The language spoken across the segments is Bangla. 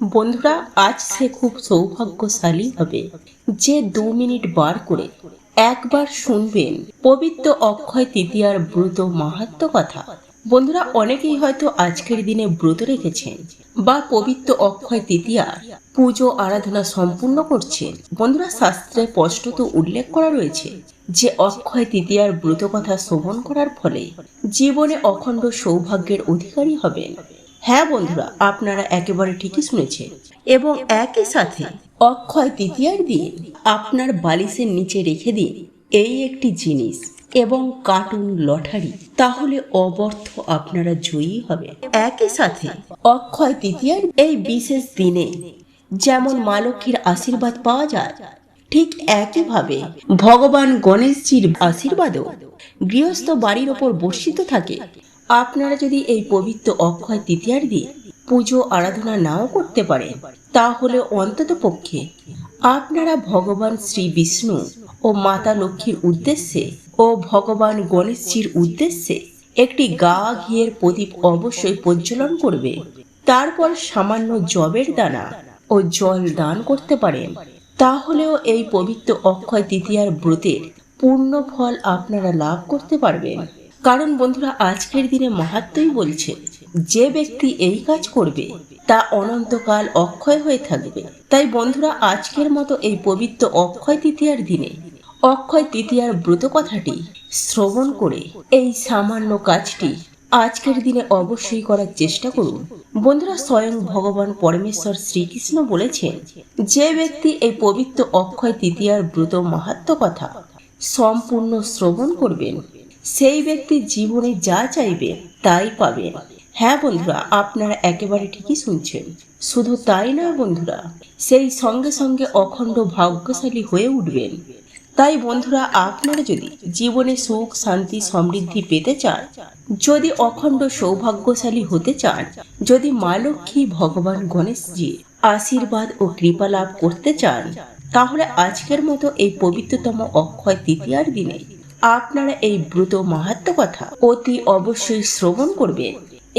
বন্ধুরা, আজ সে খুব সৌভাগ্যশালী হবে যে দু মিনিট বার করে একবার শুনবেন পবিত্র অক্ষয় তৃতীয়ার ব্রত মাহাত্ম কথা। বন্ধুরা, অনেকেই হয়তো আজকের দিনে ব্রত রেখেছেন বা পবিত্র অক্ষয় তৃতীয়ার পুজো আরাধনা সম্পূর্ণ করছেন। বন্ধুরা, শাস্ত্রে স্পষ্টত উল্লেখ করা রয়েছে যে অক্ষয় তৃতীয়ার ব্রত কথা শ্রবণ করার ফলে জীবনে অখণ্ড সৌভাগ্যের অধিকারী হবেন। হ্যাঁ বন্ধুরা, আপনারা একেবারে ঠিকই শুনেছেন। এবং একই সাথে অক্ষয় তৃতীয়ার দিন আপনার বালিশের নিচে রেখে দিন এই একটি জিনিস এবং কার্টুন লটারি, তাহলে অবর্থ আপনারা জয়ী হবে একই সাথে অক্ষয় তৃতীয়ার এই বিশেষ দিনে যেমন মা লক্ষ্মীর আশীর্বাদ পাওয়া যায়, ঠিক একইভাবে ভগবান গণেশজির আশীর্বাদও গৃহস্থ বাড়ির ওপর বর্ষিত থাকে আপনারা যদি এই পবিত্র অক্ষয় তৃতীয়ার দিন পুজো, আরাধনা নাও করতে পারেন, তাহলে অন্তত পক্ষে আপনারা ভগবান শ্রী বিষ্ণু ও মাতা লক্ষ্মীর উদ্দেশ্যে ও ভগবান গণেশজির উদ্দেশ্যে একটি গা ঘিয়ের প্রদীপ অবশ্যই প্রজ্বলন করবে। তারপর সামান্য জবের দানা ও জল দান করতে পারেন। তাহলেও এই পবিত্র অক্ষয় তৃতীয়ার ব্রতের পূর্ণ ফল আপনারা লাভ করতে পারবেন। কারণ বন্ধুরা, আজকের দিনে মাহাত্মই বলছে, যে ব্যক্তি এই কাজ করবে, তা অনন্তকাল অক্ষয় হয়ে থাকবে। তাই বন্ধুরা, আজকের মতো এই পবিত্র অক্ষয় তৃতীয়ার দিনে, অক্ষয় তৃতীয়ার ব্রত কথাটি শ্রবণ করে এই সামান্য কাজটি আজকের দিনে অবশ্যই করার চেষ্টা করুন। বন্ধুরা, স্বয়ং ভগবান পরমেশ্বর শ্রীকৃষ্ণ বলেছেন, যে ব্যক্তি এই পবিত্র অক্ষয় তৃতীয়ার ব্রত মাহাত্ম কথা সম্পূর্ণ শ্রবণ করবেন সেই ব্যক্তি জীবনে যা চাইবে, তাই পাবেন হ্যাঁ বন্ধুরা, আপনারা একেবারে ঠিকই শুনছেন। শুধু তাই না বন্ধুরা, সেই সঙ্গে সঙ্গে অখণ্ড ভাগ্যশালী হয়ে উঠবেন। তাই বন্ধুরা, আপনারা যদি জীবনে সুখ, শান্তি, সমৃদ্ধি পেতে চান, যদি অখণ্ড সৌভাগ্যশালী হতে চান, যদি মা লক্ষ্মী, ভগবান গণেশজির আশীর্বাদ ও কৃপা লাভ করতে চান, তাহলে আজকের মতো এই পবিত্রতম অক্ষয় তৃতীয়ার দিনে আপনারা এই ব্রত মাহাত্ম কথা অতি অবশ্যই শ্রবণ করবেন।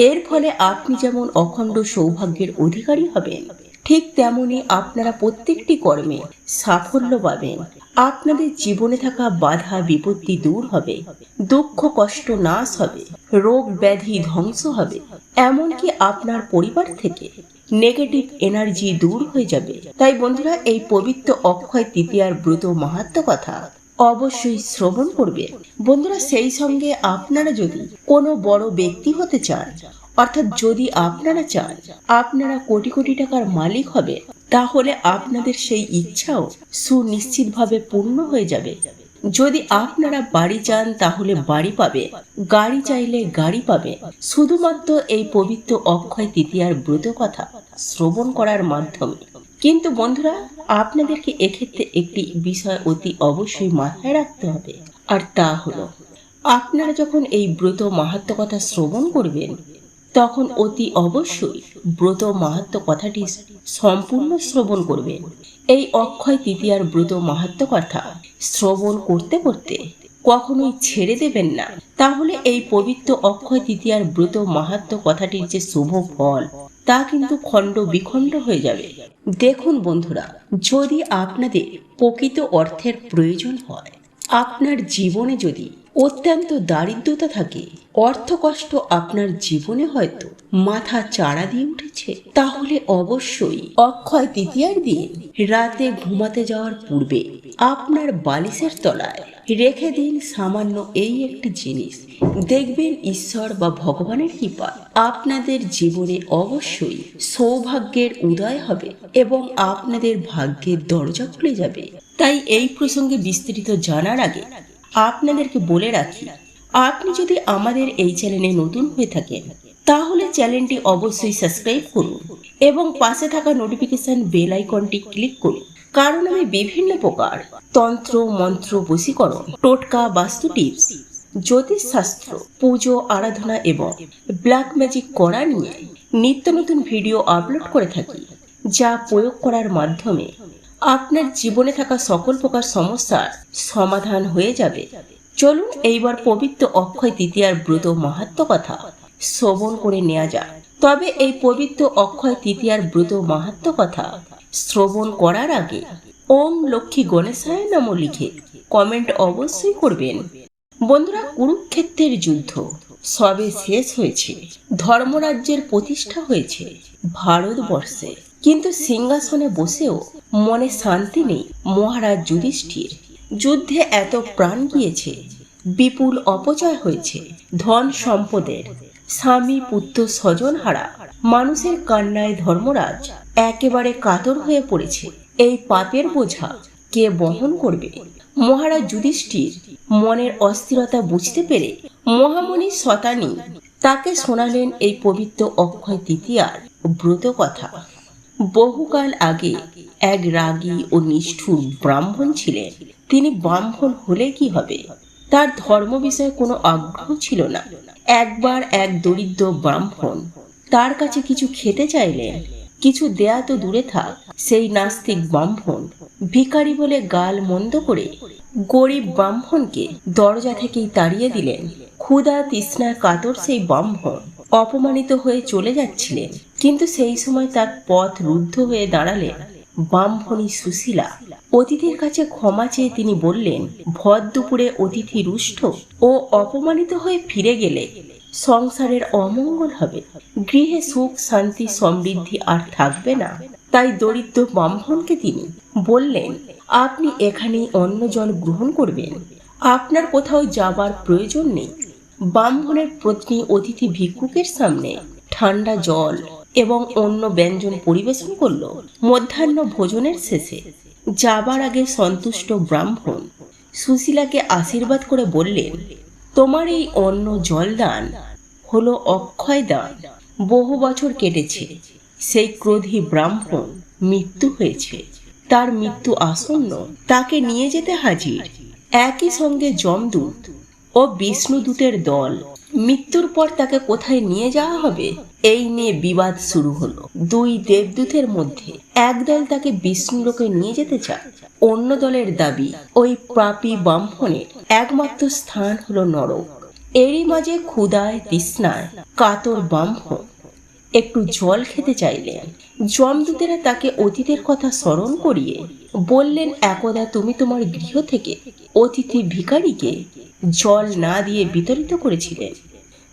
এর ফলে আপনি যেমন অখণ্ড সৌভাগ্যের অধিকারী হবেন, ঠিক তেমনি আপনারা প্রত্যেকটি কর্মে সাফল্য পাবেন। আপনাদের জীবনে থাকা বাধা, বিপত্তি দূর হবে, দুঃখ, কষ্ট নাশ হবে, রোগ ব্যাধি ধ্বংস হবে, এমনকি আপনার পরিবার থেকে নেগেটিভ এনার্জি দূর হয়ে যাবে। তাই বন্ধুরা, এই পবিত্র অক্ষয় তৃতীয়ার ব্রত মাহাত্ম কথা অবশ্যই শ্রবণ করবে। বন্ধুরা, সেই সঙ্গে আপনারা যদি কোনো বড় ব্যক্তি হতে চান, অর্থাৎ যদি আপনারা চান, আপনারা কোটি কোটি টাকার মালিক হবে তাহলে আপনাদের সেই ইচ্ছাও সুনিশ্চিতভাবে পূর্ণ হয়ে যাবে। যদি আপনারা বাড়ি চান, তাহলে বাড়ি পাবে, গাড়ি চাইলে গাড়ি পাবে। শুধুমাত্র এই পবিত্র অক্ষয় তৃতীয়ার ব্রত কথা শ্রবণ করার মাধ্যমে। কিন্তু বন্ধুরা, আপনাদেরকে এক্ষেত্রে একটি বিষয় অতি অবশ্যই মাথায় রাখতে হবে। আর তা হলো, আপনারা যখন এই ব্রত মাহাত্ম কথা শ্রবণ করবেন, তখন অতি অবশ্যই ব্রত মাহাত্ম কথাটি সম্পূর্ণ শ্রবণ করবেন। এই অক্ষয় তৃতীয়ার ব্রত মাহাত্ম কথা শ্রবণ করতে করতে কখনোই ছেড়ে দেবেন না। তাহলে এই পবিত্র অক্ষয় তৃতীয়ার ব্রত মাহাত্ম কথাটির যে শুভ ফল তা কিন্তু খণ্ড বিখণ্ড হয়ে যাবে। দেখুন বন্ধুরা, যদি আপনাদের প্রকৃত অর্থের প্রয়োজন হয়, আপনার জীবনে যদি অত্যন্ত দারিদ্রতা থাকে। অর্থ কষ্ট আপনার জীবনে হয়তো মাথা চাড়া দিয়ে উঠেছে। তাহলে অবশ্যই অক্ষয় তৃতীয়ার দিন রাতে ঘুমাতে যাওয়ার পূর্বে আপনার বালিশের তলায় রেখে দিন সামান্য এই একটি জিনিস। দেখবেন ঈশ্বর বা ভগবানের কৃপা আপনাদের জীবনে অবশ্যই সৌভাগ্যের উদয় হবে এবং আপনাদের ভাগ্যের দরজা খুলে যাবে। তাই এই প্রসঙ্গে বিস্তৃত জানার আগে আপনাদেরকে বলে রাখি, আপনি যদি আমাদের এই চ্যানেলে নতুন হয়ে থাকেন, তাহলে চ্যানেলটি অবশ্যই সাবস্ক্রাইব করুন এবং পাশে থাকা নোটিফিকেশন বেল আইকনটি ক্লিক করুন। কারণ আমি বিভিন্ন প্রকার তন্ত্র, মন্ত্র, বশীকরণ, টোটকা, বাস্তু টিপস জ্যোতিষশাস্ত্র, পুজো, আরাধনা এবং ব্ল্যাক ম্যাজিক করা নিয়ে নিত্য নতুন ভিডিও আপলোড করে থাকি, যা প্রয়োগ করার মাধ্যমে আপনার জীবনে থাকা সকল প্রকার সমস্যার সমাধান হয়ে যাবে। চলুন এইবার পবিত্র অক্ষয় তৃতীয়ার ব্রত মাহাত্ম কথা শ্রবণ করে নেওয়া যাক। তবে এই পবিত্র অক্ষয় তৃতীয়ার ব্রত মাহাত্ম কথা শ্রবণ করার আগে ওম লক্ষ্মী গণেশায় নাম লিখে কমেন্ট অবশ্যই করবেন। বন্ধুরা, কুরুক্ষেত্রের যুদ্ধ সবে শেষ হয়েছে। ধর্মরাজ্যের প্রতিষ্ঠা হয়েছে ভারতবর্ষে। কিন্তু সিংহাসনে বসেও মনে শান্তি নেই মহারাজ যুধিষ্ঠির। যুদ্ধে এত প্রাণ গিয়েছে, বিপুল অপচয় হয়েছে, ধন সম্পদের। স্বামী, পুত্র, স্বজন হারা, মানুষের কান্নায় ধর্মরাজ একেবারে কাতর হয়ে পড়েছে। এই পাপের বোঝা কে বহন করবে? মহারাজ যুধিষ্ঠির মনের অস্থিরতা বুঝতে পেরে মহামণি শতানী তাকে শোনালেন এই পবিত্র অক্ষয় তৃতীয়ার ব্রত কথা বহুকাল আগে এক রাগী ও নিষ্ঠুর ব্রাহ্মণ ছিলেন। তিনি ব্রাহ্মণ হলে কি হবে? তার ধর্ম বিষয়ে কোনো আগ্রহ ছিল না। একবার এক দরিদ্র ব্রাহ্মণ তার কাছে কিছু খেতে চাইলেন, কিছু দেয়া তো দূরে থাক, সেই নাস্তিক ব্রাহ্মণ ভিখারি বলে গাল মন্দ করে গরিব ব্রাহ্মণকে দরজা থেকেই তাড়িয়ে দিলেন। ক্ষুধা তৃষ্ণার কাতর সেই ব্রাহ্মণ অপমানিত হয়ে চলে যাচ্ছিলেন। কিন্তু সেই সময় তার পথ রুদ্ধ হয়ে দাঁড়ালেন ব্রাহ্মণী সুশীলা। অতিথির কাছে ক্ষমা চেয়ে তিনি বললেন, ভর দুপুরে অতিথি রুষ্ট ও অপমানিত হয়ে ফিরে গেলে সংসারের অমঙ্গল হবে। গৃহে সুখ, শান্তি, সমৃদ্ধি আর থাকবে না। তাই দরিদ্র ব্রাহ্মণকে তিনি বললেন, আপনি এখানেই অন্ন জল গ্রহণ করবেন। আপনার কোথাও যাবার প্রয়োজন নেই। ব্রাহ্মণের পত্নী অতিথি ভিক্ষুকের সামনে ঠান্ডা জল এবং অন্য ব্যঞ্জন পরিবেশন করল মধ্যাহ্ন ভোজনের শেষে। যাবার আগে সন্তুষ্ট ব্রাহ্মণ সুশীলাকে আশীর্বাদ করে বললেন, তোমার এই অন্ন জলদান হলো অক্ষয় দান। বহু বছর কেটেছে, সেই ক্রোধী ব্রাহ্মণ মৃত্যু হয়েছে। তার মৃত্যু আসন্ন, তাকে নিয়ে যেতে হাজির। একই সঙ্গে যমদূত ও বিষ্ণুদূতের দল। মৃত্যুর পর তাকে কোথায় নিয়ে যাওয়া হবে? এই নিয়ে বিবাদ শুরু হলো। দুই দেবদূতের মধ্যে এক দল তাকে বিষ্ণুলোকে নিয়ে যেতে চায়, অন্য দলের দাবি ওই পাপী ব্রাহ্মণের একমাত্র স্থান হলো নরক। এরই মাঝে ক্ষুদায় তৃষ্ণায় কাতর ব্রাহ্মণ একটু জল খেতে চাইলেন। যমদূতেরা তাকে অতীতের কথা স্মরণ করিয়ে বললেন, একদা তুমি তোমার গৃহ থেকে অতিথি ভিখারিকে জল না দিয়ে বিতরিত করেছিলে।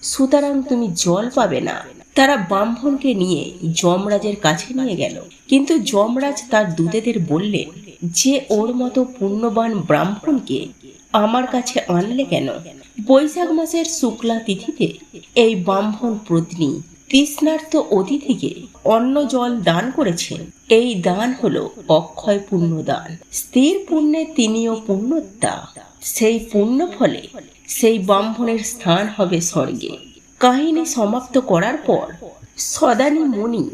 সুতরাং তুমি জল পাবে না। তারা ব্রাহ্মণকে নিয়ে যমরাজের কাছে নিয়ে গেল। কিন্তু যমরাজ তার দূতেদের বললেন যে ওর মতো পুণ্যবান ব্রাহ্মণকে আমার কাছে আনলে কেন? বৈশাখ মাসের শুক্লা তিথিতে এই ব্রাহ্মণ পত্নী তৃষ্ণার্ত অতিথিকে অন্ন জল দান করেছেন। এই দান হলো অক্ষয় পুণ্য দান স্থির পুণ্যে তিনিও পুণ্যত্তা সেই পুণ্য ফলে সেই ব্রাহ্মণের স্থান হবে স্বর্গে। কাহিনী সমাপ্ত করার পর সদানী মুনি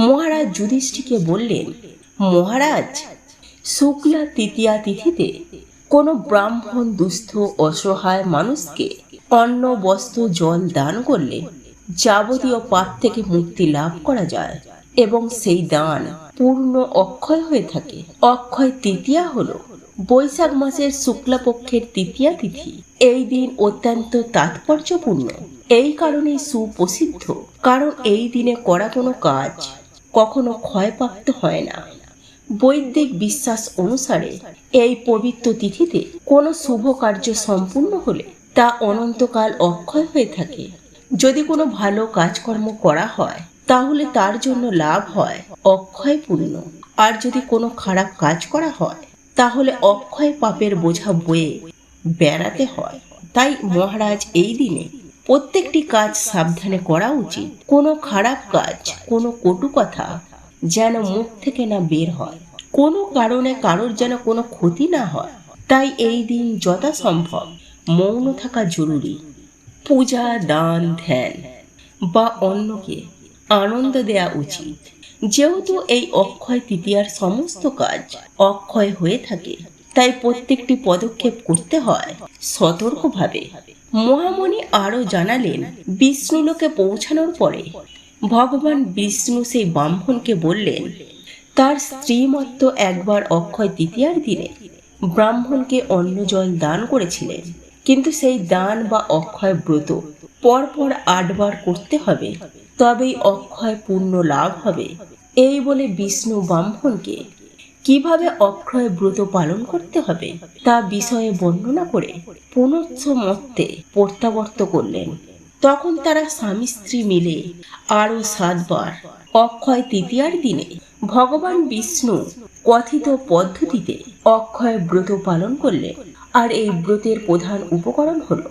মহারাজ যুধিষ্ঠিকে বললেন, মহারাজ, শুক্লা তৃতীয়া তিথিতে কোনো ব্রাহ্মণ দুস্থ অসহায় মানুষকে অন্ন বস্ত্র জল দান করলে যাবতীয় পাপ থেকে মুক্তি লাভ করা যায় এবং সেই দান পূর্ণ অক্ষয় হয়ে থাকে। অক্ষয় তৃতীয়া হলো বৈশাখ মাসের শুক্লাপক্ষের তৃতীয়া তিথি। এই দিন অত্যন্ত তাৎপর্যপূর্ণ। এই কারণে সুপ্রসিদ্ধ। কারণ এই দিনে করা কোনো কাজ কখনো ক্ষয়প্রাপ্ত হয় না। বৈদিক বিশ্বাস অনুসারে এই পবিত্র তিথিতে কোনো শুভ কার্য সম্পূর্ণ হলে তা অনন্তকাল অক্ষয় হয়ে থাকে। যদি কোনো ভালো কাজকর্ম করা হয়, তাহলে তার জন্য লাভ হয় অক্ষয় পূর্ণ আর যদি কোনো খারাপ কাজ করা হয়, তাহলে অক্ষয় পাপের বোঝা বয়ে বেড়াতে হয়। তাই মহারাজ এই দিনে প্রত্যেকটি কাজ সাবধানে করা উচিত। কোনো খারাপ কাজ, কোনো কটু কথা যেন মুখ থেকে না বের হয়। কোনো কারণে কারোর যেন কোনো ক্ষতি না হয়। তাই এই দিন যথাসম্ভব মৌন থাকা জরুরি। পূজা, দান, ধ্যান বা অন্যকে আনন্দ দেয়া উচিত। যেহেতু এই অক্ষয় তৃতীয়ার সমস্ত কাজ অক্ষয় হয়ে থাকে, তাই প্রত্যেকটি পদক্ষেপ করতে হয় সতর্কভাবে। মহামণি আরও জানালেন বিষ্ণুলোকে পৌঁছানোর পরে ভগবান বিষ্ণু সেই ব্রাহ্মণকে বললেন, তার স্ত্রীমত্ত একবার অক্ষয় তৃতীয়ার দিনে ব্রাহ্মণকে অন্ন জল দান করেছিলেন। কিন্তু সেই দান বা অক্ষয় ব্রত পরপর আটবার করতে হবে, তবেই অক্ষয় পূর্ণ লাভ হবে। এই বলে বিষ্ণু ব্রাহ্মণকে কীভাবে অক্ষয় ব্রত পালন করতে হবে তা বিষয়ে বর্ণনা করে পুনশ্চ মত্তে প্রত্যাবর্ত করলেন। তখন তারা স্বামী স্ত্রী মিলে আরও সাতবার অক্ষয় তৃতীয়ার দিনে ভগবান বিষ্ণু কথিত পদ্ধতিতে অক্ষয় ব্রত পালন করলেন। আর এই ব্রতের প্রধান উপকরণ হলো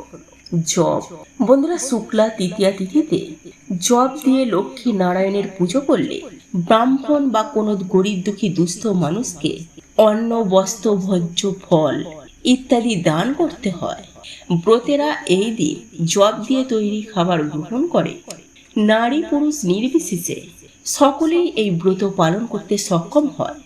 জব বন্ধুরা শুক্লা তৃতীয়া তিথিতে জব দিয়ে লক্ষ্মী নারায়ণের পুজো করলে ব্রাহ্মণ বা কোনো গরিব দুঃখী দুস্থ মানুষকে অন্ন বস্ত্র ভোজ্য, ফল ইত্যাদি দান করতে হয়। ব্রতেরা এই দিন জব দিয়ে তৈরি খাবার গ্রহণ করে। নারী পুরুষ নির্বিশেষে সকলেই এই ব্রত পালন করতে সক্ষম হয়।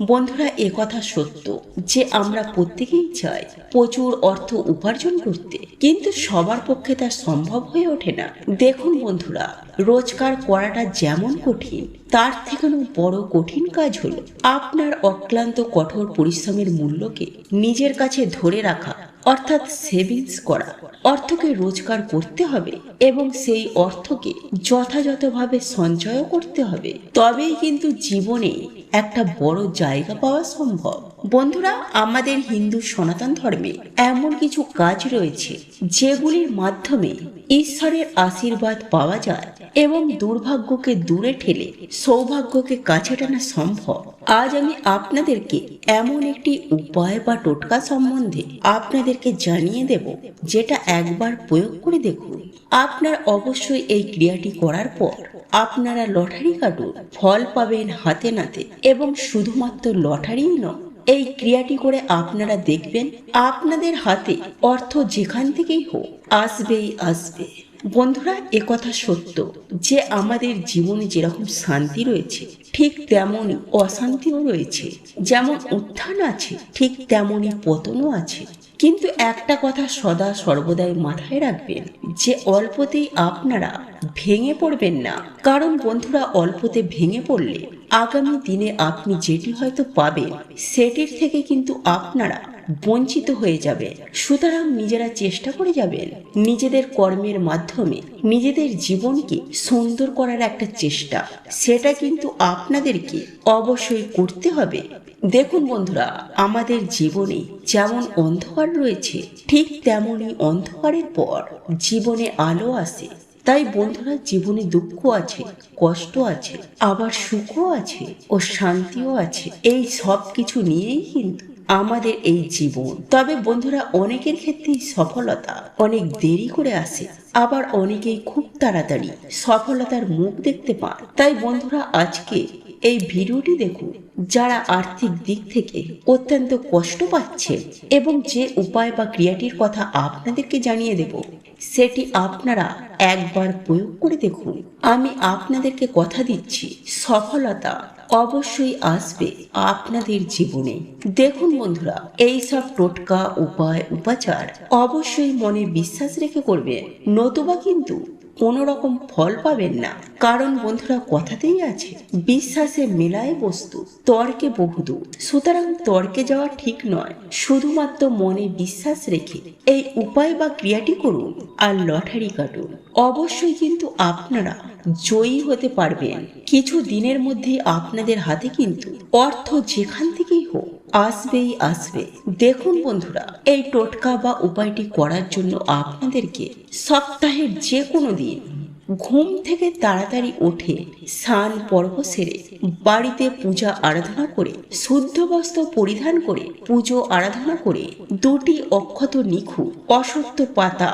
বন্ধুরা কথা সত্য যে আমরা প্রত্যেকেই চাই প্রচুর অর্থ উপার্জন করতে, কিন্তু সবার পক্ষে তা সম্ভব হয়ে ওঠে না। দেখুন বন্ধুরা, রোজগার করাটা যেমন কঠিন, তার থেকেও বড় কঠিন কাজ হলো আপনার অক্লান্ত কঠোর পরিশ্রমের মূল্যকে নিজের কাছে ধরে রাখা অর্থাৎ সেভিংস করা। অর্থকে রোজগার করতে হবে এবং সেই অর্থকে যথাযথভাবে সঞ্চয় করতে হবে। তবেই কিন্তু জীবনে একটা বড় জায়গা পাওয়া সম্ভব। বন্ধুরা, আমাদের হিন্দু সনাতন ধর্মে এমন কিছু কাজ রয়েছে যেগুলির মাধ্যমে ঈশ্বরের আশীর্বাদ পাওয়া যায় এবং দুর্ভাগ্যকে দূরে ঠেলে সৌভাগ্যকে কাছে টানা সম্ভব। আজ আমি আপনাদেরকে এমন একটি উপায় বা টোটকা সম্বন্ধে আপনাদেরকে জানিয়ে দেব, যেটা একবার প্রয়োগ করে দেখুন। আপনার অবশ্যই এই ক্রিয়াটি করার পর আপনারা লটারি কাটুন, ফল পাবেন হাতে নাতে এবং শুধুমাত্র লটারিই নয় এই ক্রিয়াটি করে আপনারা দেখবেন আপনাদের হাতে অর্থ যেখান থেকেই হোক আসবেই আসবে। বন্ধুরা, একথা সত্য যে আমাদের জীবনে যেরকম শান্তি রয়েছে, ঠিক তেমনই অশান্তিও রয়েছে। যেমন উত্থান আছে, ঠিক তেমনই পতনও আছে। কিন্তু একটা কথা সদা সর্বদাই মাথায় রাখবেন, যে অল্পতেই আপনারা ভেঙে পড়বেন না। কারণ বন্ধুরা, অল্পতে ভেঙে পড়লে আগামী দিনে আপনি যেটি হয়তো পাবেন, সেটির থেকে কিন্তু আপনারা বঞ্চিত হয়ে যাবে। সুতরাং নিজেরা চেষ্টা করে যাবেন। নিজেদের কর্মের মাধ্যমে নিজেদের জীবনকে সুন্দর করার একটা চেষ্টা। সেটা কিন্তু আপনাদেরকে অবশ্যই করতে হবে। দেখুন বন্ধুরা, আমাদের জীবনে যেমন অন্ধকার রয়েছে, ঠিক তেমনই অন্ধকারের পর জীবনে আলো আসে। তাই বন্ধুরা, জীবনে দুঃখ আছে, কষ্ট আছে, আবার সুখও আছে ও শান্তিও আছে। এই সব কিছু নিয়েই কিন্তু আমাদের এই জীবন। তবে বন্ধুরা, অনেকের ক্ষেত্রেই সফলতা অনেক দেরি করে আসে, আবার অনেকেই খুব তাড়াতাড়ি সফলতার মুখ দেখতে পান। তাই বন্ধুরা, আজকে এই ভিডিওটি দেখুন। যারা আর্থিক দিক থেকে অত্যন্ত কষ্ট পাচ্ছে এবং যে উপায় বা ক্রিয়াটির কথা আপনাদেরকে জানিয়ে দেব, সেটি আপনারা একবার প্রয়োগ করে দেখুন। আমি আপনাদেরকে কথা দিচ্ছি সফলতা অবশ্যই আসবে আপনাদের জীবনে। দেখুন বন্ধুরা, এই সব টোটকা উপায়, উপাচার অবশ্যই মনে বিশ্বাস রেখে করবে নতুবা কিন্তু কোনো রকম ফল পাবেন না। কারণ বন্ধুরা, কথাতেই আছে বিশ্বাসে মেলায় বস্তু, তর্কে বহুদূর। সুতরাং তর্কে যাওয়া ঠিক নয়, শুধুমাত্র মনে বিশ্বাস রেখে এই উপায় বা ক্রিয়াটি করুন আর লটারি কাটুন। অবশ্যই কিন্তু আপনারা জয়ী হতে পারবেন কিছু দিনের মধ্যে আপনাদের হাতে কিন্তু অর্থ যেখান থেকেই হোক আসবেই আসবে। দেখুন বন্ধুরা, এই টোটকা বা উপায়টি করার জন্য আপনাদেরকে সপ্তাহের যে কোনো দিন ঘুম থেকে তাড়াতাড়ি উঠে স্নান পর্ব সেরে বাড়িতে পূজা আরাধনা করে, শুদ্ধ বস্ত্র পরিধান করে পুজো আরাধনা করে দুটি অক্ষত নিখু অসত্য পাতা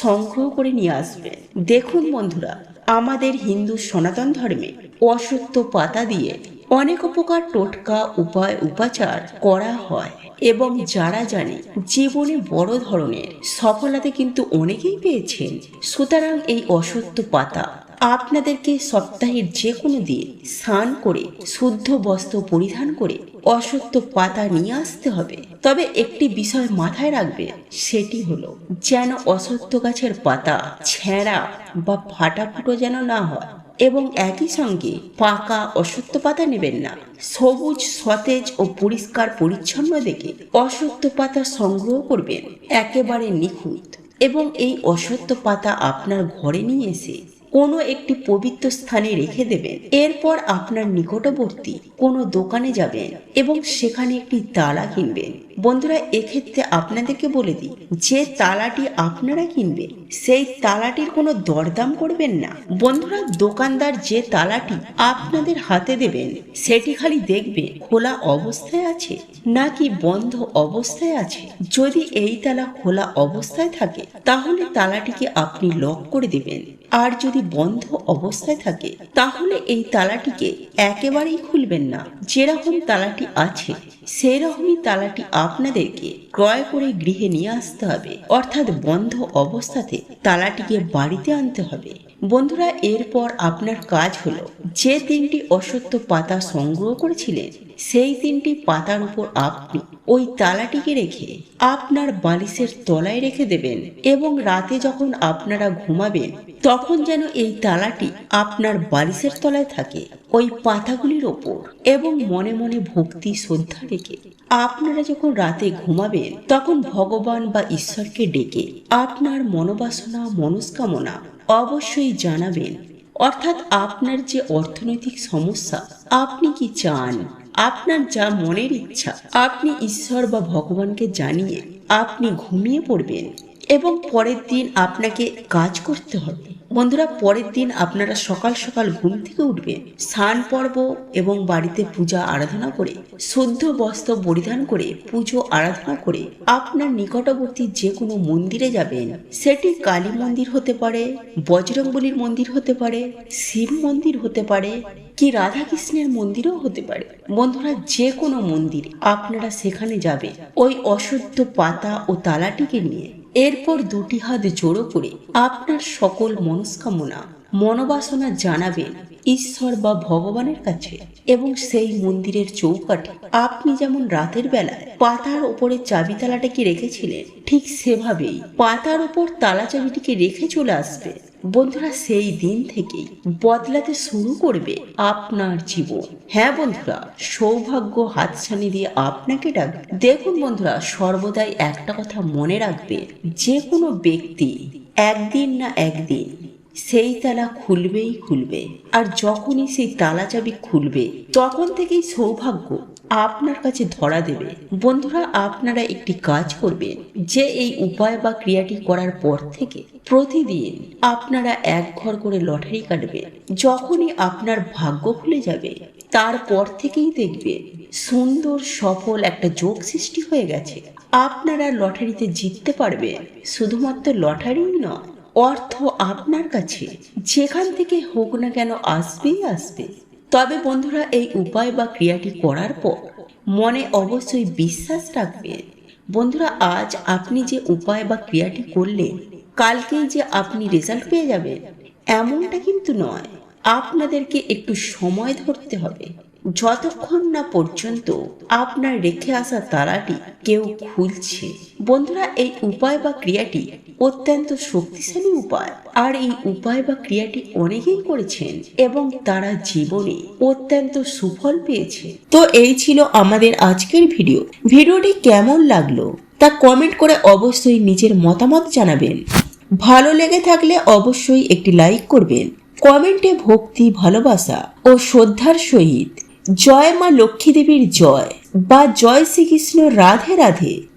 সংগ্রহ করে নিয়ে আসবেন। দেখুন বন্ধুরা আমাদের হিন্দু সনাতন ধর্মে অসত্য পাতা দিয়ে অনেক উপকার টোটকা উপায় উপাচার করা হয় এবং যারা জানে জীবনে বড় ধরনের সফলতা কিন্তু অনেকেই পেয়েছেন, সুতরাং এই অসত্য পাতা আপনাদেরকে সপ্তাহের যে কোনো দিন স্নান করে শুদ্ধ বস্ত্র পরিধান করে অসত্য পাতা নিয়ে আসতে হবে। তবে একটি বিষয় মাথায় রাখবে, সেটি হলো যেন অসত্য গাছের পাতা ছেঁড়া বা ফাটাফুটো যেন না হয় এবং একই সঙ্গে পাকা অসত্য পাতা নেবেন না। সবুজ, সতেজ ও পরিষ্কার পরিচ্ছন্ন দেখে অসত্য পাতা সংগ্রহ করবেন। একেবারে নিখুঁত। এবং এই অসত্য পাতা আপনার ঘরে নিয়ে এসে কোনো একটি পবিত্র স্থানে রেখে দেবেন। এরপর আপনার নিকটবর্তী কোনো দোকানে যাবেন এবং সেখানে একটি তালা কিনবেন। বন্ধুরা, এক্ষেত্রে আপনাদেরকে বলে দিই, যে তালাটি আপনারা কিনবেন সেই তালাটির কোনো দরদাম করবেন না। বন্ধুরা, দোকানদার যে তালাটি আপনাদের হাতে দেবেন, সেটি খালি দেখবে খোলা অবস্থায় আছে নাকি বন্ধ অবস্থায় আছে। যদি এই তালা খোলা অবস্থায় থাকে, তাহলে তালাটিকে আপনি লক করে দেবেন। আর যদি বন্ধ অবস্থায় থাকে, তাহলে এই তালাটিকে একেবারেই খুলবেন না। যেরকম তালাটি আছে সেই রকমই তালাটি আপনাদেরকে ক্রয় করে গৃহে নিয়ে আসতে হবে। অর্থাৎ বন্ধ অবস্থাতে তালাটিকে বাড়িতে আনতে হবে। বন্ধুরা, এরপর আপনার কাজ হলো যে তিনটি অসত্য পাতা সংগ্রহ করেছিলেন সেই তিনটি পাতার উপর আপনি ওই তালাটিকে রেখে আপনার বালিশের তলায় রেখে দেবেন এবং রাতে যখন আপনারা ঘুমাবেন, তখন যেন এই তালাটি আপনার বালিশের তলায় থাকে ওই পাতাগুলির ওপর এবং মনে মনে ভক্তি, শ্রদ্ধা রেখে আপনারা যখন রাতে ঘুমাবেন, তখন ভগবান বা ঈশ্বরকে ডেকে আপনার মনোবাসনা, মনস্কামনা অবশ্যই জানাবেন। অর্থাৎ আপনার যে অর্থনৈতিক সমস্যা, আপনি কি চান? আপনার যা মনের ইচ্ছা, আপনি ঈশ্বর বা ভগবানকে জানিয়ে আপনি ঘুমিয়ে পড়বেন এবং পরের দিন আপনাকে কাজ করতে হবে। বন্ধুরা, পরের দিন আপনারা সকাল সকাল ঘুম থেকে উঠবেন স্নান পর্ব এবং বাড়িতে পূজা আরাধনা করে শুদ্ধ বস্ত্র পরিধান করে পুজো আরাধনা করে আপনার নিকটবর্তী যে কোনো মন্দিরে যাবেন। সেটি কালী মন্দির হতে পারে, বজরংবলীর মন্দির হতে পারে, শিব মন্দির হতে পারে, কি রাধা কৃষ্ণের মন্দিরও হতে পারে। বন্ধুরা যে কোনো মন্দির আপনারা সেখানে যাবে। ওই অশুদ্ধ পাতা ও তালাটিকে নিয়ে এরপর দুটি হাত জোড়ো করে আপনার সকল মনস্কামনা, মনোবাসনা জানাবেন ঈশ্বর বা ভগবানের কাছে এবং সেই মন্দিরের চৌকাঠে। আপনি যেমন রাতের বেলায় পাতার ওপরে চাবি তালাটাকে রেখেছিলেন, ঠিক সেভাবেই পাতার ওপর তালা চাবিটিকে রেখে চলে আসবে বন্ধুরা, সেই দিন থেকেই বদলাতে শুরু করবে আপনার জীবন। হ্যাঁ বন্ধুরা, সৌভাগ্য হাতছানি দিয়ে আপনাকে ডাকবে। দেখুন বন্ধুরা, সর্বদাই একটা কথা মনে রাখবে, যে কোনো ব্যক্তি একদিন না একদিন সেই তালা খুলবেই খুলবে। আর যখনই সেই তালা চাবি খুলবে, তখন থেকেই সৌভাগ্য আপনার কাছে ধরা দেবে। বন্ধুরা, আপনারা একটি কাজ করবেন, যে এই উপায় বা ক্রিয়াটি করার পর থেকে প্রতিদিন আপনারা এক ঘর করে লটারি কাটবেন। যখনই আপনার ভাগ্য খুলে যাবে তারপর থেকেই দেখবে সুন্দর, সফল একটা যোগ সৃষ্টি হয়ে গেছে। আপনারা লটারিতে জিততে পারবে শুধুমাত্র লটারিই নয়, অর্থ আপনার কাছে। যেখান থেকে হোক না কেন আসবেই আসবে। তবে বন্ধুরা, এই উপায় বা ক্রিয়াটি করার পর মনে অবশ্যই বিশ্বাস রাখবেন বন্ধুরা, আজ আপনি যে উপায় বা ক্রিয়াটি করলেন, কালকেই যে আপনি রেজাল্ট পেয়ে যাবেন, এমনটা কিন্তু নয়। আপনাদেরকে একটু সময় ধরতে হবে। যতক্ষণ না পর্যন্ত আপনার রেখে আসা তারাটি কেউ খুলছে। বন্ধুরা, এই উপায় বা ক্রিয়াটি অত্যন্ত শক্তিশালী উপায়। আর এই উপায় বা ক্রিয়াটি অনেকেই করেছেন এবং তারা জীবনে অত্যন্ত সুফল পেয়েছে। তো এই ছিল আমাদের আজকের ভিডিও। ভিডিওটি কেমন লাগল তা কমেন্ট করে অবশ্যই নিজের মতামত জানাবেন। ভালো লেগে থাকলে অবশ্যই একটি লাইক করবেন। কমেন্টে ভক্তি, ভালোবাসা ও শ্রদ্ধার সহিত জয় মা লক্ষ্মী দেবীর জয় বা জয় শ্রীকৃষ্ণ রাধে রাধে।